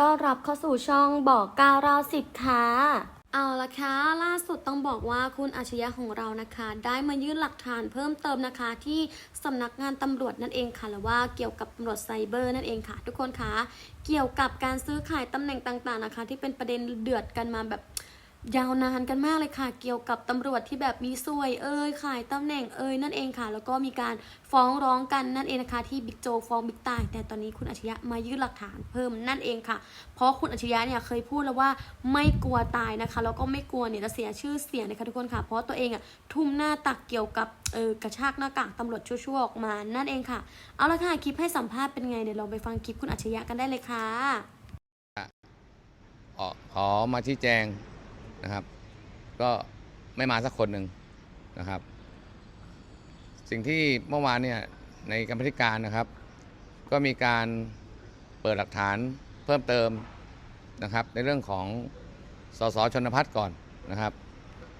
ต้อนรับเข้าสู่ช่องบอกก้าวเราสิบค่ะเอาละค่ะล่าสุดต้องบอกว่าคุณอาชญะของเรานะคะ ได้มายื่นหลักฐานเพิ่มเติมนะคะ ที่สำนักงานตำรวจนั่นเองค่ะหรือว่าเกี่ยวกับตำรวจไซเบอร์นั่นเองค่ะ ทุกคนคะเกี่ยวกับการซื้อขายตำแหน่งต่างๆนะคะ ที่เป็นประเด็นเดือดกันมาแบบ ยาวนานกันมากเลยค่ะ เกี่ยวกับตำรวจที่แบบมีสวยเอ่ยขายตำแหน่งเอ่ยนั่นเองค่ะ แล้วก็มีการฟ้องร้องกันนั่นเองนะคะที่บิ๊กโจฟ้องบิ๊กตาย แต่ตอนนี้คุณอัจฉริยะมายื่นหลักฐานเพิ่มนั่นเองค่ะ เพราะคุณอัจฉริยะเนี่ยเคยพูดแล้วว่าไม่กลัวตายนะคะ แล้วก็ไม่กลัวเนี่ยจะเสียชื่อเสียงนะคะทุกคนค่ะ เพราะตัวเองอะทุ่มหน้าตักเกี่ยวกับเออกระชากหน้ากากตำรวจชั่วๆออกมานั่นเองค่ะ เอาละค่ะคลิปให้สัมภาษณ์เป็นไงเดี๋ยวลองไปฟังคลิปคุณอัจฉริยะกันได้เลยค่ะขอขอมาชี้แจง นะครับ ก็ไม่มาสักคนหนึ่งนะครับ สิ่งที่เมื่อวานเนี่ยในกรรมธิการนะครับ ก็มีการเปิดหลักฐานเพิ่มเติมนะครับ ในเรื่องของสสชนพัฒน์ก่อนนะครับ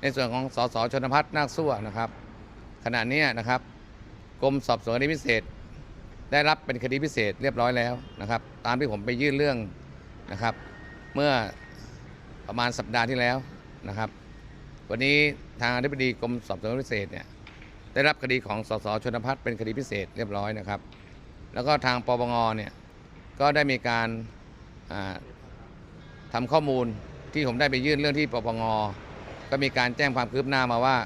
ในส่วนของสสชนพัฒน์นาคสั่วนะครับ ขณะนี้นะครับกรมสอบสวนคดีพิเศษ ได้รับเป็นคดีพิเศษเรียบร้อยแล้วนะครับ ตามที่ผมไปยื่นเรื่องนะครับ เมื่อ ประมาณสัปดาห์ที่แล้วนะครับ วันนี้ทางอธิบดีกรมสอบสวนพิเศษเนี่ยได้รับคดีของสสชนพัฒน์เป็นคดีพิเศษเรียบร้อยนะครับ แล้วก็ทางปปงเนี่ยก็ได้มีการอ่าทำข้อมูลที่ผมได้ไปยื่นเรื่องที่ปปงก็มีการแจ้งความคืบหน้ามาว่า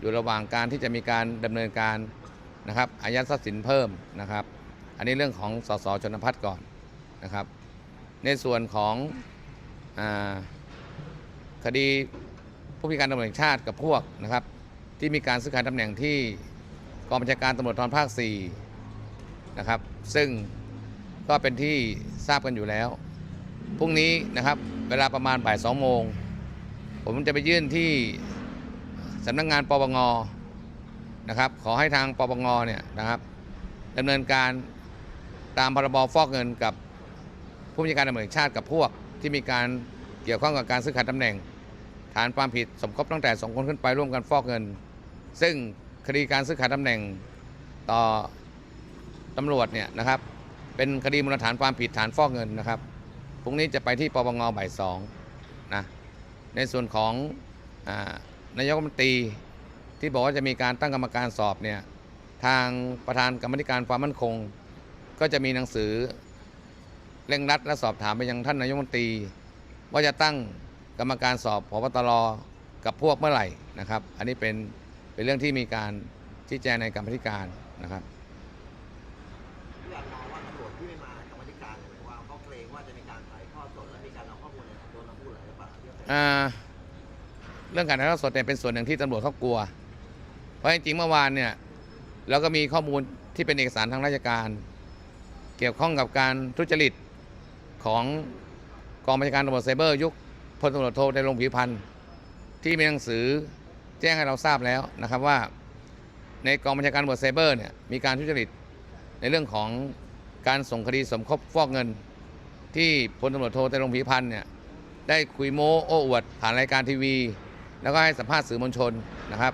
อยู่ระหว่างการที่จะมีการดำเนินการนะครับอายัดทรัพย์สินเพิ่มนะครับ อันนี้เรื่องของสสชนพัฒน์ก่อนนะครับ ในส่วนของอา คดีผู้พิการตำรวจแห่งชาติกับพวกนะครับ ที่มีการซื้อขายตำแหน่งที่กองบัญชาการตำรวจทรภาค4นะครับ ซึ่งก็เป็นที่ทราบกันอยู่แล้วพรุ่งนี้นะครับเวลาประมาณบ่ายสองโมงผมจะไปยื่นที่สำนักงานปปงนะครับ ขอให้ทางปปงเนี่ยนะครับดำเนินการตามพรบฟอกเงินกับผู้บัญชาการตำรวจแห่งชาติกับพวกที่มีการเกี่ยวข้องกับการซื้อขายตำแหน่ง ฐานความผิดสมคบตั้งแต่สองคนขึ้นไปร่วมกันฟอกเงิน ซึ่งคดีการซื้อขายตำแหน่งต่อตำรวจเนี่ยนะครับ เป็นคดีมูลฐานความผิดฐานฟอกเงินนะครับพรุ่งนี้จะไปที่ปปงบ่ายสองนะในส่วนของอนายกรัฐมนตรีที่บอกว่าจะมีการตั้งกรรมการสอบเนี่ยทางประธานกรรมธิการความมั่นคง ก็จะมีหนังสือเร่งรัดและสอบถามไปยังท่านนายกรัฐมนตรี ว่าจะตั้ง กรรมการสอบพบตรกับพวกเมื่อไหร่นะครับ อันนี้เป็นเป็นเรื่องที่มีการชี้แจงในกรรมธิการนะครับที่อยากมองว่าตำรวจที่ไม่มากรรมธิการเนี่ยหมายความว่าเขาเกรงว่าจะมีการถ่ายทอดสดและมีการเอาข้อมูลเนี่ยโดนมาพูดอะไรหรือเปล่าที่เขาอ่าเรื่องการถ่ายทอดสดเนี่ยเป็นส่วนหนึ่งที่ตำรวจเขากลัว เพราะจริงๆเมื่อวานเนี่ยเราก็มีข้อมูลที่เป็นเอกสารทางราชการ เกี่ยวข้องกับการทุจริตของกองบัญชาการตำรวจไซเบอร์ยุค พลตำรวจโทในรงผิวพันธ์ที่มีหนังสือแจ้งให้เราทราบแล้วนะครับว่า ในกองบัญชาการตำรวจไซเบอร์เนี่ยมีการทุจริตในเรื่องของการส่งคดีสมคบฟอกเงิน ที่พลตำรวจโทในรงผิวพันธ์เนี่ยได้คุยโม้โอ้อวดผ่านรายการทีวี แล้วก็ให้สัมภาษณ์สื่อมวลชนนะครับ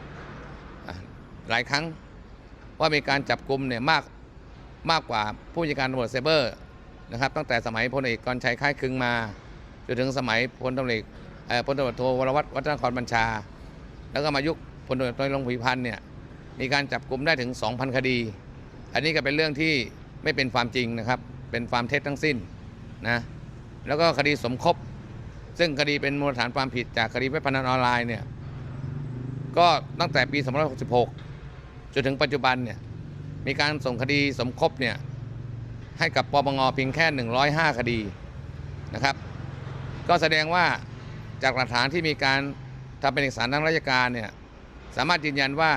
หลายครั้งว่ามีการจับกลุ่มเนี่ยมากมากกว่าผู้จัดการตำรวจไซเบอร์นะครับตั้งแต่สมัยพลเอกกรชัยคล้ายคึงมา จนถึงสมัยพลตำรวจเอกเอ่อพลตำรวจโทวรวัตรวัฒนครบัญชา แล้วก็มายุคพลตำรวจโทลงผิวพันธ์เนี่ยมีการจับกลุ่มได้ถึง 2,000 คดี อันนี้ก็เป็นเรื่องที่ไม่เป็นความจริงนะครับ เป็นความเท็จทั้งสิ้นนะแล้วก็คดีสมคบ ซึ่งคดีเป็นมูลฐานความผิดจากคดีเว็บพนันออนไลน์เนี่ยก็ตั้งแต่ปี 2566 จนถึงปัจจุบันเนี่ยมีการส่งคดีสมคบเนี่ยให้กับปปงเพียงแค่ 105 คดีนะครับ ก็แสดงว่าจากหลักฐานที่มีการทำเป็นเอกสารทางราชการเนี่ยสามารถยืนยันว่า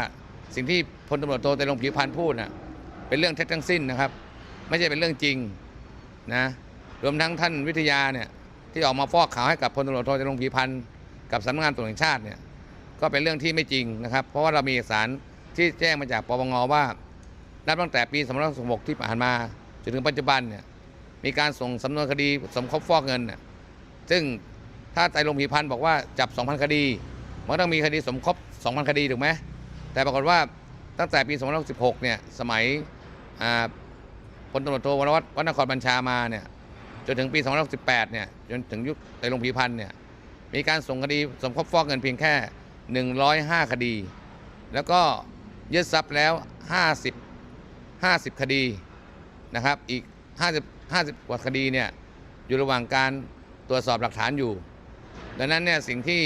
สิ่งที่พลตำรวจโทแต่ลงผิวพันธ์พูดน่ะเป็นเรื่องเท็จทั้งสิ้นนะครับ ไม่ใช่เป็นเรื่องจริงนะรวมทั้งท่านวิทยาเนี่ยที่ออกมาฟอกข่าวให้กับพลตำรวจโทจรงค์ผีพันธ์กับสำนักงานตำรวจแห่งชาติเนี่ยก็เป็นเรื่องที่ไม่จริงนะครับ เพราะว่าเรามีเอกสารที่แจ้งมาจากปปงว่านับตั้งแต่ปี2566ที่ผ่านมาจนถึงปัจจุบันเนี่ยมีการส่งสำนวนคดีสมคบฟอกเงินเนี่ย ซึ่งถ้าไตรรงผีพันธ์บอกว่าจับ 2,000 คดี มันต้องมีคดีสมคบ 2,000 คดีถูกไหมแต่ปรากฏว่าตั้งแต่ปี2566เนี่ยสมัยพลตำรวจโทวรวัตรวัฒนครบัญชามาเนี่ยจนถึงปี2568เนี่ยจนถึงยุคในโรงผีพันธ์เนี่ยมีการส่งคดีสมคบฟอกเงินเพียงแค่ 105 คดี แล้วก็ยึดทรัพย์แล้ว 50 50 คดีนะครับอีก 50 50 กว่าคดีเนี่ยอยู่ระหว่างการ ตรวจสอบหลักฐานอยู่ ดังนั้นเนี่ยสิ่งที่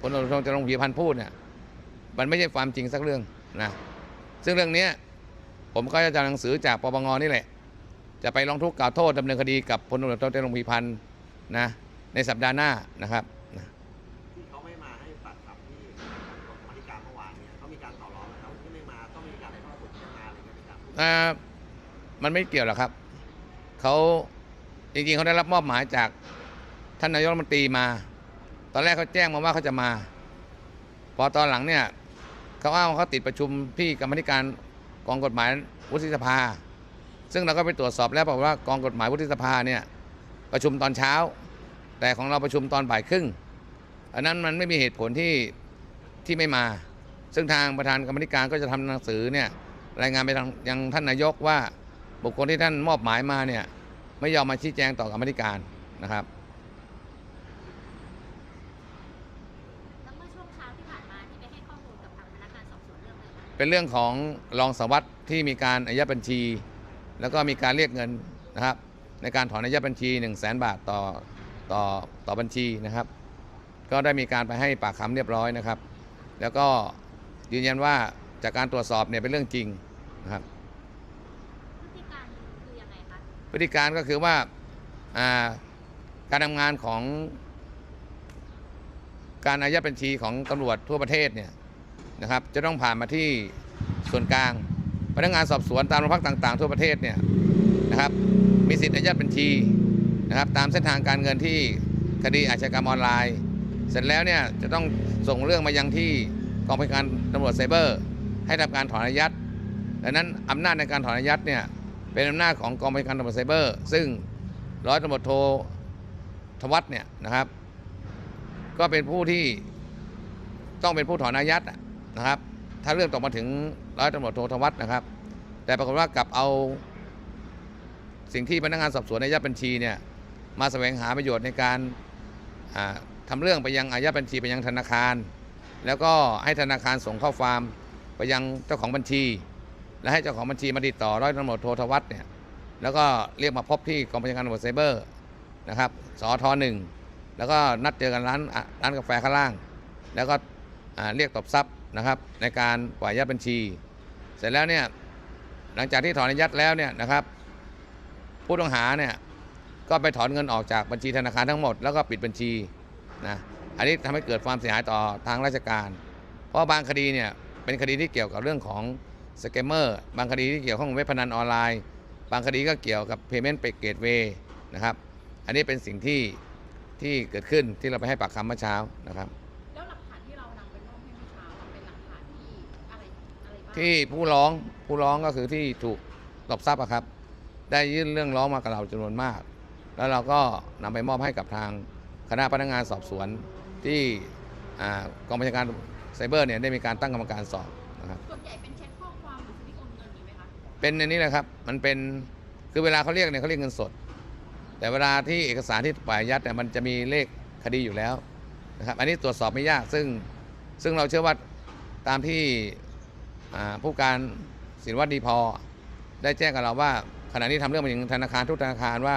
พลตำรวจโทจรงค์ผีพันธ์พูดเนี่ยมันไม่ใช่ความจริงสักเรื่องนะซึ่งเรื่องเนี้ยผมก็จะทำหนังสือจากปปงนี่แหละ จะไปร้องทุกข์กล่าวโทษดำเนินคดีกับพลตำรวจโทจรงค์ผีพันธ์นะในสัปดาห์หน้านะครับนะที่เขาไม่มาให้ปากคำที่กรรมาธิการเมื่อวานเนี่ยเขามีการต่อรองนะครับที่ไม่มาต้องมีการในข้อสดจะมาอะไรเงี้ยมีการพูดอ่ามันไม่เกี่ยวหรอกครับ เขาจริงๆเขาได้รับมอบหมายจาก ท่านนายกรัฐมนตรีมา ตอนแรกเขาแจ้งมาว่าเขาจะมา พอตอนหลังเนี่ยเขาอ้างว่าเขาติดประชุมที่กรรมธิการกองกฎหมายวุฒิสภา ซึ่งเราก็ไปตรวจสอบแล้วบอกว่ากองกฎหมายวุฒิสภาเนี่ยประชุมตอนเช้า แต่ของเราประชุมตอนบ่ายครึ่ง อันนั้นมันไม่มีเหตุผลที่ที่ไม่มา ซึ่งทางประธานกรรมธิการก็จะทำหนังสือเนี่ยรายงานไปทางยังท่านนายกว่าบุคคลที่ท่านมอบหมายมาเนี่ยไม่ยอมมาชี้แจงต่อกรรมธิการนะครับ แล้วเมื่อช่วงเช้าที่ผ่านมาที่ไปให้ข้อมูลกับทางพนักงานสอบสวน เรื่องอะไรบ้างเป็นเรื่องของรองสารวัสดที่มีการอายัดบัญชี แล้วก็มีการเรียกเงินนะครับ ในการถอนอายัดบัญชี 1 0 0 0 0แบาทต่อต่อต่อบัญชีนะครับ ก็ได้มีการไปให้ปากคำเรียบร้อยนะครับ แล้วก็ยืนยันว่าจากการตรวจสอบเนี่ยเป็นเรื่องจริงนะครับพฤติการคือยังไงคะพฤติการก็คือว่าอ่าการทำงานของการอายัดบัญชีของตำรวจทั่วประเทศเนี่ย นะครับ จะต้องผ่านมาที่ส่วนกลาง พนักงานสอบสวนตามโรงพักต่างๆ ทั่วประเทศเนี่ยนะครับ มีสิทธิ์อายัดบัญชีนะครับ ตามเส้นทางการเงินที่คดีอาชญากรรมออนไลน์ เสร็จแล้วเนี่ยจะต้องส่งเรื่องมายังที่กองบัญชาการตำรวจไซเบอร์ ให้ทำการถอนอายัดดังนั้นอำนาจในการถอนอายัดเนี่ยเป็นอำนาจของกองบัญชาการตำรวจไซเบอร์ ซึ่งร้อยตำรวจโทธวัฒน์เนี่ยนะครับ ก็เป็นผู้ที่ต้องเป็นผู้ถอนอายัด นะครับ ถ้าเรื่องตกมาถึงร้อยตำรวจโทธวัฒน์นะครับ แต่ปรากฏว่ากลับเอาสิ่งที่พนักงานสอบสวนอายัดบัญชีเนี่ยมาแสวงหาประโยชน์ในการอ่าทำเรื่องไปยังอายัดบัญชีไปยังธนาคาร แล้วก็ให้ธนาคารส่งข้อความไปยังเจ้าของบัญชี และให้เจ้าของบัญชีมาติดต่อร้อยตำรวจโทธวัฒน์เนี่ยแล้วก็เรียกมาพบที่กองบัญชาการตำรวจไซเบอร์นะครับสอทหนึ่งแล้วก็นัดเจอกันร้านร้านกาแฟข้างล่าง แล้วก็เรียกตบทรัพย์ นะครับในการปล่อยยัดบัญชี เสร็จแล้วเนี่ยหลังจากที่ถอนอายัดแล้วเนี่ยนะครับ ผู้ต้องหาเนี่ยก็ไปถอนเงินออกจากบัญชีธนาคารทั้งหมดแล้วก็ปิดบัญชีนะอันนี้ทำให้เกิดความเสียหายต่อทางราชการ เพราะบางคดีเนี่ยเป็นคดีที่เกี่ยวกับเรื่องของสแกมเมอร์บางคดีที่เกี่ยวข้องกับเว็บพนันออนไลน์ บางคดีก็เกี่ยวกับ Payment p a y Gateway นะครับอันนี้เป็นสิ่งที่ที่เกิดขึ้นที่เราไปให้ปากคำเมื่อเช้านะครับ ที่ผู้ร้องผู้ร้องก็คือที่ถูกตบทรัพย์อะครับ ได้ยื่นเรื่องร้องมากับเราจำนวนมาก แล้วเราก็นำไปมอบให้กับทางคณะพนักงานสอบสวนที่อ่ากองบัญชาการไซเบอร์เนี่ยได้มีการตั้งกรรมการสอบนะครับส่วนใหญ่เป็นแชทข้อความหรือสลิปโอนเงินนี้ไหมคะเป็นอันนี้แหละครับมันเป็นคือเวลาเขาเรียกเนี่ยเขาเรียกเงินสด แต่เวลาที่เอกสารที่ปล่อยอายัดเนี่ยมันจะมีเลขคดีอยู่แล้วนะครับอันนี้ตรวจสอบไม่ยากซึ่งซึ่งเราเชื่อว่าตามที่อ่า ผู้การศิลวัตรดีพอ ได้แจ้งกับเราว่า ขณะนี้ทำเรื่องไปถึงธนาคารทุกธนาคารว่า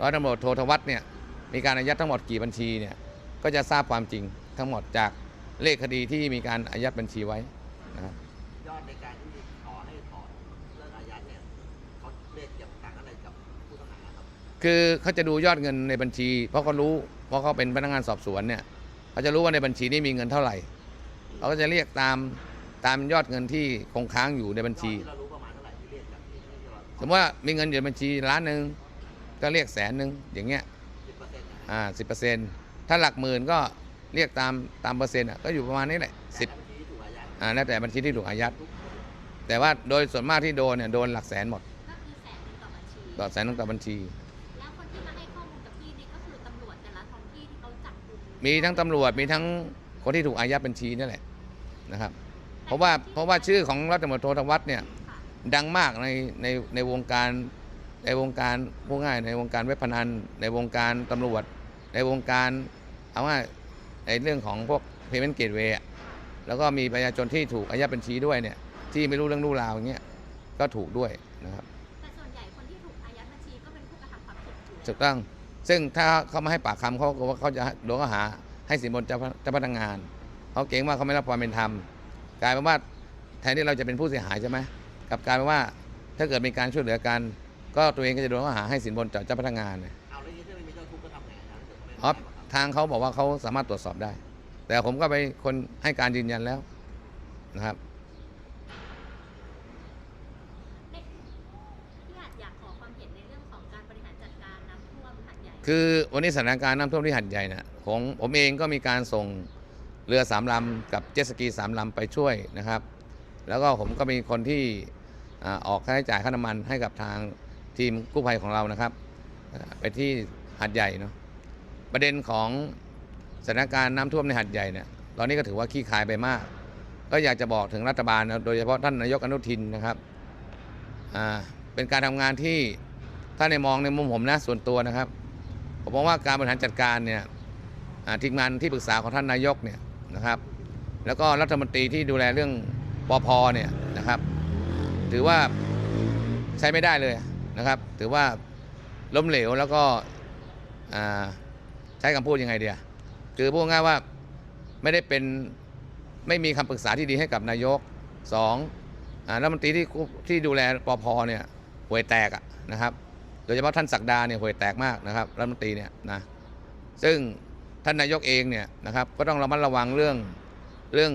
ร้อยตำรวจโทธวัฒน์เนี่ยมีการอายัดทั้งหมดกี่บัญชีเนี่ยก็จะทราบความจริงทั้งหมดจากเลขคดีที่มีการอายัดบัญชีไว้นะครับยอดในการที่ขอให้ถอนเรื่องอายัดเนี่ยเขาเรียกเก็บตังค์อะไรกับผู้ต้องหาครับคือเขาจะดูยอดเงินในบัญชี เพราะเขารู้เพราะเขาเป็นพนักงานสอบสวนเนี่ยเขาจะรู้ว่าในบัญชีนี้มีเงินเท่าไหร่เขาก็จะเรียกตาม ตามยอดเงินที่คงค้างอยู่ในบัญชียอดที่เรารู้ประมาณเท่าไหร่ที่เรียกกันที่ที่เราสมมติว่ามีเงินอยู่ในบัญชีล้านหนึ่งก็เรียกแสนหนึ่งอย่างเงี้ยสิบเปอร์เซ็นต์อ่าสิบเปอร์เซ็นต์ถ้าหลักหมื่นก็เรียกตามตามเปอร์เซ็นต์อะก็อยู่ประมาณนี้แหละสิบบัญชีที่ถูกอายัดอ่าแล้วแต่บัญชีที่ถูกอายัด แต่ว่าโดยส่วนมากที่โดนเนี่ยโดนหลักแสนหมดก็คือแสนหนึ่งต่อบัญชีต่อแสนหนึงต่อบัญชี แล้วคนที่มาให้ข้อมูลกับพี่นี่ก็คือตำรวจแต่ละท้องที่ที่เขาจับกลุ่มมีทั้งตำรวจมีทั้งคนที่ถูกอายัดบัญชีนี่แหละนะครับ เพราะว่าเพราะว่าชื่อของรัฐมนตรีโทธวัฒน์เนี่ยค่ะดังมากในในในวงการในวงการพูดง่ายในวงการเว็บพนันในวงการตำรวจ ในวงการเอาว่าในเรื่องของพวก payment gateway อะแล้วก็มีประชาชนที่ถูกอายัดบัญชีด้วยเนี่ยที่ไม่รู้เรื่องรู้ราวอย่างเงี้ยก็ถูกด้วยนะครับแต่ส่วนใหญ่คนที่ถูกอายัดบัญชีก็เป็นผู้กระทำความผิดอยู่ถูกต้องซึ่งถ้าเขามาให้ปากคำเขาก็ว่าเขาจะโดนข้อหาให้สินบนเจ้าเจ้าพนักงานเขาเกรงว่าเขาไม่รับความเป็นธรรม กลายเป็นว่าแทนที่เราจะเป็นผู้เสียหายใช่ไหมกลับกลายเป็นว่าถ้าเกิดมีการช่วยเหลือกัน ก็ตัวเองก็จะโดนข้อหาให้สินบนจากเจ้าพนักงานเนี่ยเอาแล้วอย่างนี้ถ้าไม่มีเจ้าทุกข์ก็ทำไงนะถ้าเกิดเขาไม่อ๋อมาให้ปากคำทางเขาบอกว่าเขาสามารถตรวจสอบได้ แต่ผมก็ไปคนให้การยืนยันแล้วนะครับพี่อาจอยากขอความเห็นในเรื่องของการบริหารจัดการน้ำท่วมหัดใหญ่คือวันนี้สถานการณ์น้ำท่วมที่หัดใหญ่นะของผมเองก็มีการส่ง เรือสามลำกับเจ็ตสกีสามลำไปช่วยนะครับ แล้วก็ผมก็มีคนที่ออกค่าใช้จ่ายค่าน้ำมันให้กับทางทีมกู้ภัยของเรานะครับ ไปที่หัดใหญ่เนาะประเด็นของสถานการณ์น้ำท่วมในหัดใหญ่เนี่ยตอนนี้ก็ถือว่าขี้คายไปมาก ก็อยากจะบอกถึงรัฐบาลนะโดยเฉพาะท่านนายกอนุทินนะครับเป็นการทำงานที่ถ้าในมองในมุมผมนะส่วนตัวนะครับ ผมมองว่าการบริหารจัดการเนี่ยทีมงานที่ปรึกษาของท่านนายกเนี่ย นะครับ แล้วก็รัฐมนตรีที่ดูแลเรื่องปอพเนี่ยนะครับ ถือว่าใช้ไม่ได้เลยนะครับ ถือว่าล้มเหลวแล้วก็ใช้คำพูดยังไงเดียคือพูดง่ายว่าไม่ได้เป็นไม่มีคำปรึกษาที่ดีให้กับนายกสองอรัฐมนตรีที่ที่ดูแลปอพเนี่ยห่วยแตกะนะครับ โดยเฉพาะท่านศักดาเนี่ยห่วยแตกมากนะครับรัฐมนตรีเนี่ยนะซึ่ง ท่านนายกเองเนี่ยนะครับก็ต้องระมัดระวังเรื่องเรื่อง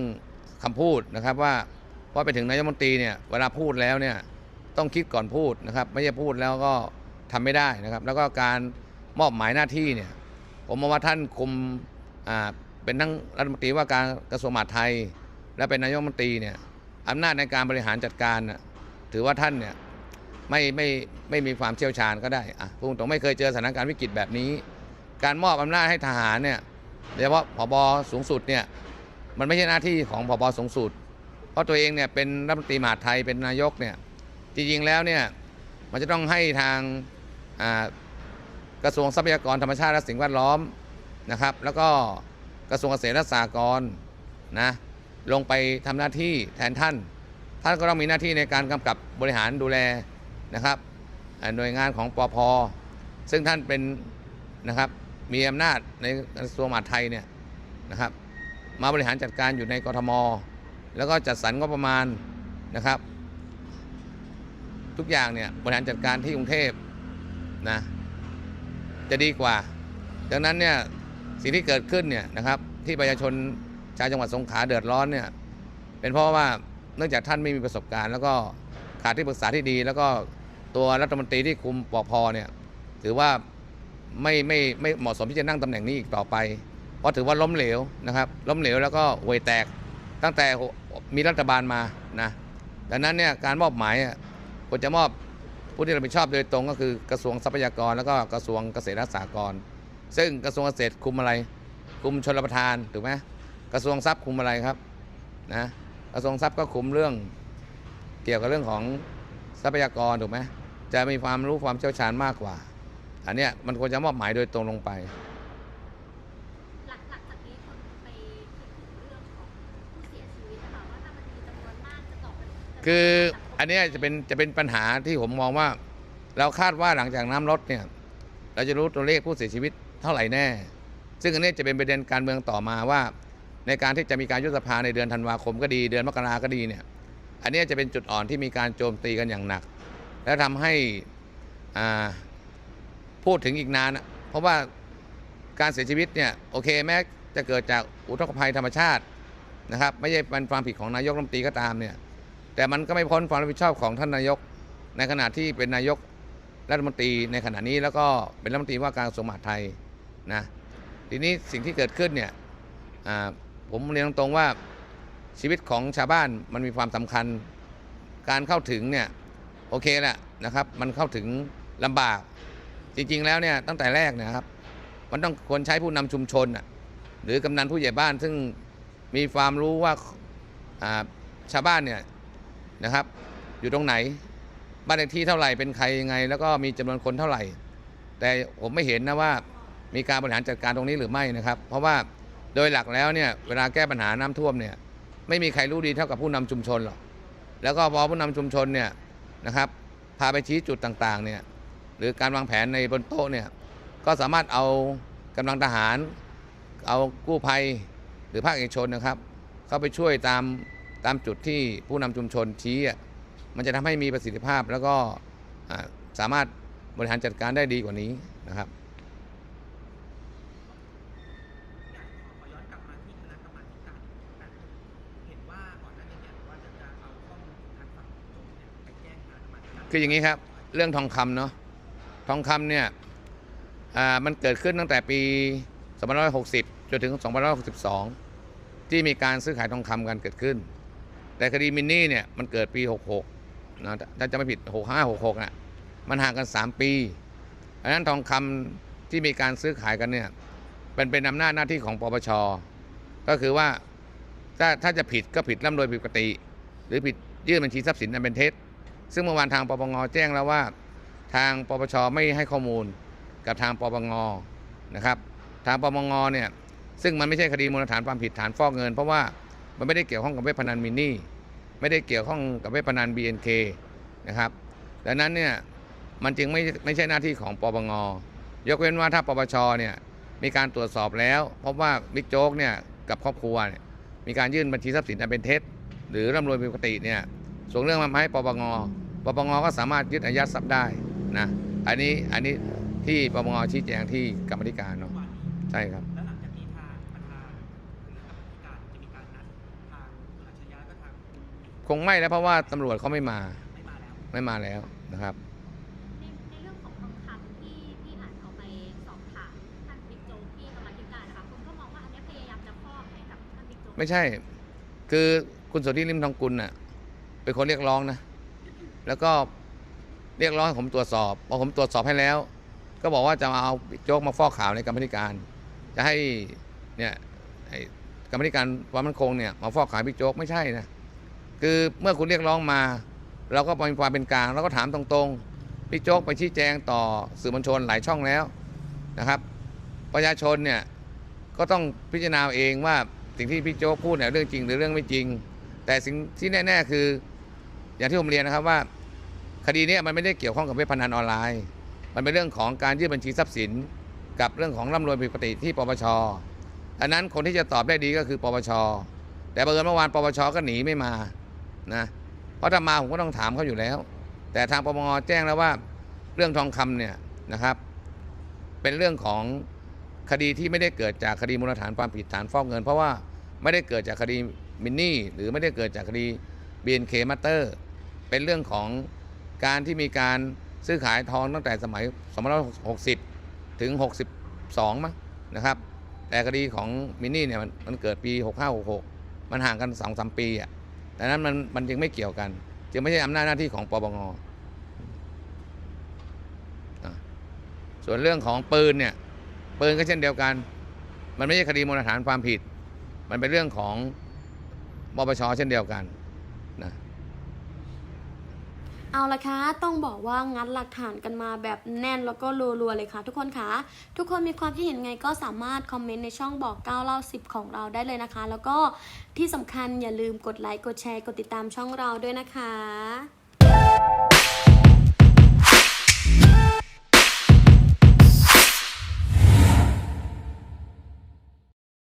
คำพูดนะครับว่าพอไปถึงนายกมนตรีเนี่ยเวลาพูดแล้วเนี่ยต้องคิดก่อนพูดนะครับ ไม่ใช่พูดแล้วก็ทำไม่ได้นะครับ แล้วก็การมอบหมายหน้าที่เนี่ยผมมองว่าท่านคุมอ่าเป็นทั้งรัฐมนตรีว่าการกระทรวงมหาดไทย และเป็นนายกมนตรีเนี่ยอำนาจในการบริหารจัดการน่ะถือว่าท่านเนี่ยไม่ไม่ไม่มีความเชี่ยวชาญก็ได้อะพูดตรงไม่เคยเจอสถานการณ์วิกฤตแบบนี้ การมอบอำนาจให้ทหารเนี่ยโดยเฉพาะผบสูงสุดเนี่ยมันไม่ใช่หน้าที่ของผบสูงสุด เพราะตัวเองเนี่ยเป็นรัฐมนตรีมหาดไทยเป็นนายกเนี่ยจริงๆแล้วเนี่ยมันจะต้องให้ทางกระทรวงทรัพยากรธรรมชาติและสิ่งแวดล้อมนะครับ แล้วก็กระทรวงเกษตรและสหกรณ์นะลงไปทำหน้าที่แทนท่าน ท่านก็ต้องมีหน้าที่ในการกำกับบริหารดูแลนะครับหน่วยงานของปอพซึ่งท่านเป็นนะครับ มีอำนาจในกระทรวงมหาดไทยเนี่ยนะครับมาบริหารจัดการอยู่ในกรทม แล้วก็จัดสรรงบประมาณนะครับ ทุกอย่างเนี่ยบริหารจัดการที่กรุงเทพนะจะดีกว่า ดังนั้นเนี่ยสิ่งที่เกิดขึ้นเนี่ยนะครับที่ประชาชนชาวจังหวัดสงขลาเดือดร้อนเนี่ยเป็นเพราะว่าเนื่องจากท่านไม่มีประสบการณ์ แล้วก็ขาดที่ปรึกษาที่ดี แล้วก็ตัวรัฐมนตรีที่คุมปอพเนี่ยถือว่า ไม่ไม่ไม่เหมาะสมที่จะนั่งตำแหน่งนี้อีกต่อไป เพราะถือว่าล้มเหลวนะครับ ล้มเหลวแล้วก็ห่วยแตกตั้งแต่มีรัฐบาลมานะดังนั้นเนี่ยการมอบหมายควรจะมอบผู้ที่รับผิดชอบโดยตรงก็คือกระทรวงทรัพยากร แล้วก็กระทรวงเกษตรและสหกรณ์ซึ่งกระทรวงเกษตรคุมอะไร คุมชลประทานถูกไหมกระทรวงทรัพย์คุมอะไรครับนะกระทรวงทรัพย์ก็คุมเรื่อง เกี่ยวกับเรื่องของทรัพยากรถูกไหมจะมีความรู้ความเชี่ยวชาญมากกว่า อันเนี้ยมันควรจะมอบหมายโดยตรงลงไปหลังหลังจากนี้คนไปคิดถึงเรื่องของผู้เสียชีวิตนะคะว่าถ้ามันมีจำนวนมากจะตกเป็นคืออันเนี้ยจะเป็นจะเป็นปัญหาที่ผมมองว่า เราคาดว่าหลังจากน้ำลดเนี่ยเราจะรู้ตัวเลขผู้เสียชีวิตเท่าไหร่แน่ ซึ่งอันเนี้ยจะเป็นประเด็นการเมืองต่อมาว่า ในการที่จะมีการยุบสภาในเดือนธันวาคมก็ดีเดือนมกราก็ดีเนี่ยอันเนี้ยจะเป็นจุดอ่อนที่มีการโจมตีกันอย่างหนัก และทำให้อ่า พูดถึงอีกนานอะเพราะว่าการเสียชีวิตเนี่ยโอเคแม้จะเกิดจากอุทกภัยธรรมชาตินะครับไม่ใช่เป็นความผิดของนายกรัฐมนตรีก็ตามเนี่ยแต่มันก็ไม่พ้นความรับผิดชอบของท่านนายก ในขณะที่เป็นนายกรัฐมนตรีในขณะนี้แล้วก็เป็นรัฐมนตรีว่าการกระทรวงมหาดไทยนะทีนี้สิ่งที่เกิดขึ้นเนี่ยผมเรียนตรงๆว่าชีวิตของชาวบ้านมันมีความสำคัญ การเข้าถึงเนี่ยโอเคแหละนะครับ มันเข้าถึงลำบาก จริง ๆ แล้วเนี่ยตั้งแต่แรกนะครับ มันต้องควรใช้ผู้นำชุมชนหรือกำนันผู้ใหญ่บ้านซึ่งมีความรู้ว่าอ่าชาวบ้านเนี่ยนะครับ อยู่ตรงไหน บ้านเลขที่เท่าไหร่เป็นใครยังไง แล้วก็มีจำนวนคนเท่าไหร่ แต่ผมไม่เห็นนะว่ามีการบริหารจัดการตรงนี้หรือไม่นะครับ เพราะว่าโดยหลักแล้วเนี่ยเวลาแก้ปัญหาน้ำท่วมเนี่ยไม่มีใครรู้ดีเท่ากับผู้นำชุมชนหรอกแล้วก็พอผู้นำชุมชนเนี่ยนะครับพาไปชี้จุดต่างๆเนี่ย หรือการวางแผนในบนโต๊ะเนี่ยก็สามารถเอากำลังทหาร เอากู้ภัยหรือภาคเอกชนนะครับ เข้าไปช่วยตามตามจุดที่ผู้นำชุมชนชี้อะมันจะทำให้มีประสิทธิภาพแล้วก็อ่าสามารถบริหารจัดการได้ดีกว่านี้นะครับอยากขอย้อนกลับมาที่คณะกรรมาธิการนะเห็นว่าก่อนหน้านี้เนี่ยว่าจะจะเอาข้อมูลทางฝั่งโจทย์เนี่ยไปแจ้งคณะกรรมาธิการคืออย่างนี้ครับ เรื่องทองคำเนาะ ทองคำเนี่ยอ่ามันเกิดขึ้นตั้งแต่ปี2560 จนถึง 2562 ที่มีการซื้อขายทองคำกันเกิดขึ้น แต่คดีมินนี่เนี่ยมันเกิดปี 66นะถ้าจะไม่ผิด 65 66น่ะมันห่างกัน 3 ปีอันนั้นทองคำที่มีการซื้อขายกันเนี่ยเป็นเป็นอำนาจหน้าที่ของปปช ก็คือว่าถ้าถ้าจะผิดก็ผิดร่ำรวยผิดปกติ หรือผิดยื่นบัญชีทรัพย์สินอันเป็นเท็จ ซึ่งเมื่อวานทางปปงแจ้งแล้วว่า ทางปปชไม่ให้ข้อมูลกับทางปปงนะครับ ทางปปงเนี่ยซึ่งมันไม่ใช่คดีมูลฐานความผิดฐานฟอกเงิน เพราะว่ามันไม่ได้เกี่ยวข้องกับเว็บพนันมินนี่ไม่ได้เกี่ยวข้องกับเว็บพนัน BNK นะครับดังนั้นเนี่ยมันจึงไม่ไม่ใช่หน้าที่ของปปงยกเว้นว่าถ้าปปชเนี่ยมีการตรวจสอบแล้วพบว่าบิ๊กโจ๊กเนี่ยกับครอบครัวเนี่ยมีการยื่นบัญชีทรัพย์สินอันเป็นเท็จ หรือร่ำรวยผิดปกติเนี่ยส่งเรื่องมาให้ปปงปปงก็สามารถยึดอายัดทรัพย์ได้ นะอันนี้อันนี้ที่ปปงชี้แจงที่กรรมธิการเนาะวันนี้ใช่ครับแล้วหลังจากนี้ทางประธานคณะกรรมาธิการจะมีการนัดทางคุณอัจฉริยะและก็ทางคงไม่แล้วเพราะว่าตำรวจเขาไม่มาไม่มาแล้วไม่มาแล้วนะครับ ในในเรื่องของทองคำที่ที่อาจเอาไปสอบถามท่านบิ๊กโจ๊กที่กรรมาธิการนะคะคนก็มองว่าอันเนี้ยพยายามจะฟอกให้กับท่านบิ๊กโจ๊กไม่ใช่ คือคุณสนธิริมทองกุลน่ะเป็นคนเรียกร้องนะ แล้วก็ เรียกร้องให้ผมตรวจสอบพอผมตรวจสอบให้แล้ว ก็บอกว่าจะมาเอาพิโจ๊กมาฟอกข่าวในกรรมธิการ จะให้เนี่ยกรรมธิการความมั่นคงเนี่ยมาฟอกข่าวบิ๊กโจ๊กไม่ใช่นะคือเมื่อคุณเรียกร้องมา เราก็มีความเป็นกลางเราก็ถามตรงๆบิ๊กโจ๊กไปชี้แจงต่อสื่อมวลชนหลายช่องแล้วนะครับ ประชาชนเนี่ยก็ต้องพิจารณาเองว่าสิ่งที่พี่โจ๊กพูดเนี่ยเรื่องจริงหรือเรื่องไม่จริง แต่สิ่งที่แน่ ๆ คือ อย่างที่ผมเรียนนะครับว่า คดีนี้มันไม่ได้เกี่ยวข้องกับเว็บพนันออนไลน์ มันเป็นเรื่องของการยื่นบัญชีทรัพย์สิน กับเรื่องของร่ำรวยผิดปกติที่ปปชอันนั้นคนที่จะตอบได้ดีก็คือ ปปช แต่บังเอิญเมื่อวานปปชก็หนีไม่มานะเพราะถ้ามาผมก็ต้องถามเขาอยู่แล้ว แต่ทางปปงแจ้งแล้วว่าเรื่องทองคำเนี่ยนะครับ เป็นเรื่องของคดีที่ไม่ได้เกิดจากคดีมูลฐานความผิดฐานฟอกเงิน เพราะว่าไม่ได้เกิดจากคดีมินนี่หรือไม่ได้เกิดจากคดี BNK m a t t e r เป็นเรื่องของ การที่มีการซื้อขายทองตั้งแต่สมัย 2560 ถึง 62 มั้งนะครับ แต่คดีของมินนี่เนี่ยมันมันเกิดปี 6566 มันห่างกัน 2-3 ปีอะดังนั้นมันมันจึงไม่เกี่ยวกัน จึงไม่ใช่อำนาจหน้าที่ของปปงส่วนเรื่องของปืนเนี่ยปืนก็เช่นเดียวกัน มันไม่ใช่คดีมูลฐานความผิด มันเป็นเรื่องของปปชเช่นเดียวกัน เอาละคะต้องบอกว่างัดหลักฐานกันมาแบบแน่นแล้วก็รัวๆเลยค่ะ ทุกคนคะทุกคนมีความคิดเห็นไงก็สามารถคอมเมนต์ในช่องบอก9เล่า10 ของเราได้เลยนะคะ แล้วก็ที่สำคัญอย่าลืมกดไลค์กดแชร์กดติดตามช่องเราด้วยนะคะ